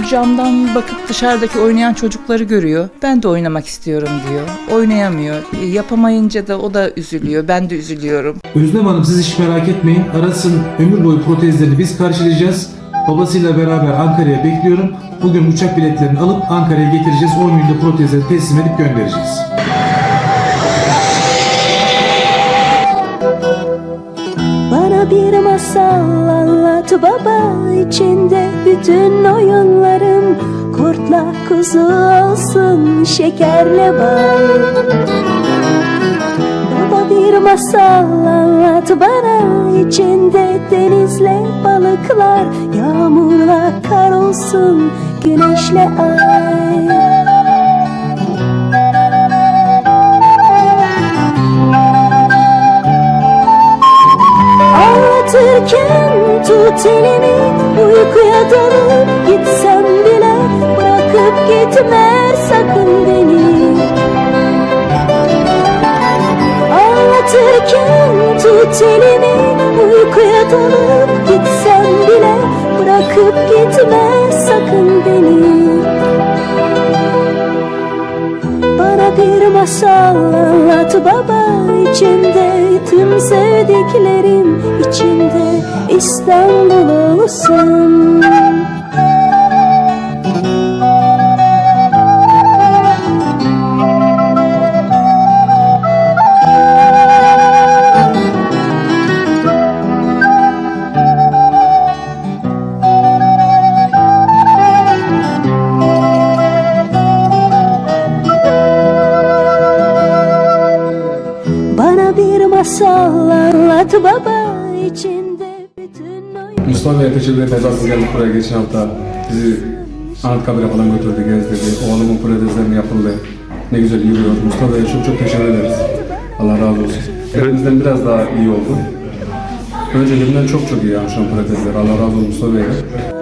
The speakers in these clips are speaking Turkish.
şu camdan bakıp dışarıdaki oynayan çocukları görüyor. Ben de oynamak istiyorum diyor. Oynayamıyor. E, Yapamayınca da o da üzülüyor. Ben de üzülüyorum. Özlem Hanım siz hiç merak etmeyin. Aras'ın ömür boyu protezlerini biz karşılayacağız. Babasıyla beraber Ankara'ya bekliyorum. Bugün uçak biletlerini alıp Ankara'ya getireceğiz. 10 günde protezleri teslim edip göndereceğiz. Bana bir masal baba içinde bütün oyunlarım Kurtla kuzu olsun şekerle bal Baba bir masal anlat bana içinde denizle balıklar Yağmurla kar olsun güneşle ay Anlatırken tut elimi Uykuya dalıp gitsem bile Bırakıp gitme sakın beni. Anlatırken tut elimi Uykuya dalıp gitsem bile Bırakıp gitme sakın beni. Bana bir masal anlat baba içinde tüm sevdiklerim içinde İstanbul olsun. Bana bir masal anlat baba içinde bütün oyun. Mustafa teşekkür ederiz. Pazartesi geldik buraya geçen hafta. Bizi Anıtkabir'e falan götürdü, gezdirdi. Oğlumun protezlerini yapıldı. Ne güzel yürüyor. Mustafa Bey'e çok çok teşekkür ederiz. Allah razı olsun. Hepimizden biraz daha iyi oldu. Önceliğinden çok çok iyi yani şu an protezler. Allah razı olsun Mustafa Bey'e.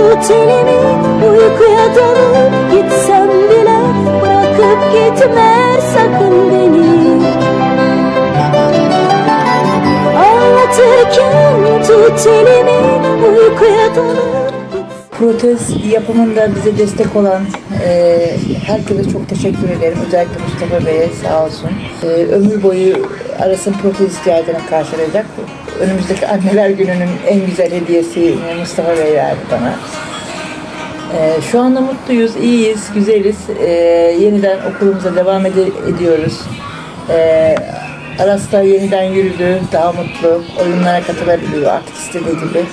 tut Uykuya dalıp gitsem bile Bırakıp gitme sakın beni. Anlatırken tut elimi Uykuya dalıp Protez yapımında bize destek olan e, herkese çok teşekkür ederim. Özellikle Mustafa Bey'e sağ olsun. E, ömür boyu Aras'ın protez ihtiyacını karşılayacak. Önümüzdeki anneler gününün en güzel hediyesi Mustafa Bey verdi bana. E, şu anda mutluyuz, iyiyiz, güzeliz. E, yeniden okulumuza devam ede- ediyoruz. E, Aras da yeniden yürüdü, daha mutlu. Oyunlara katılabiliyor artık istediği gibi.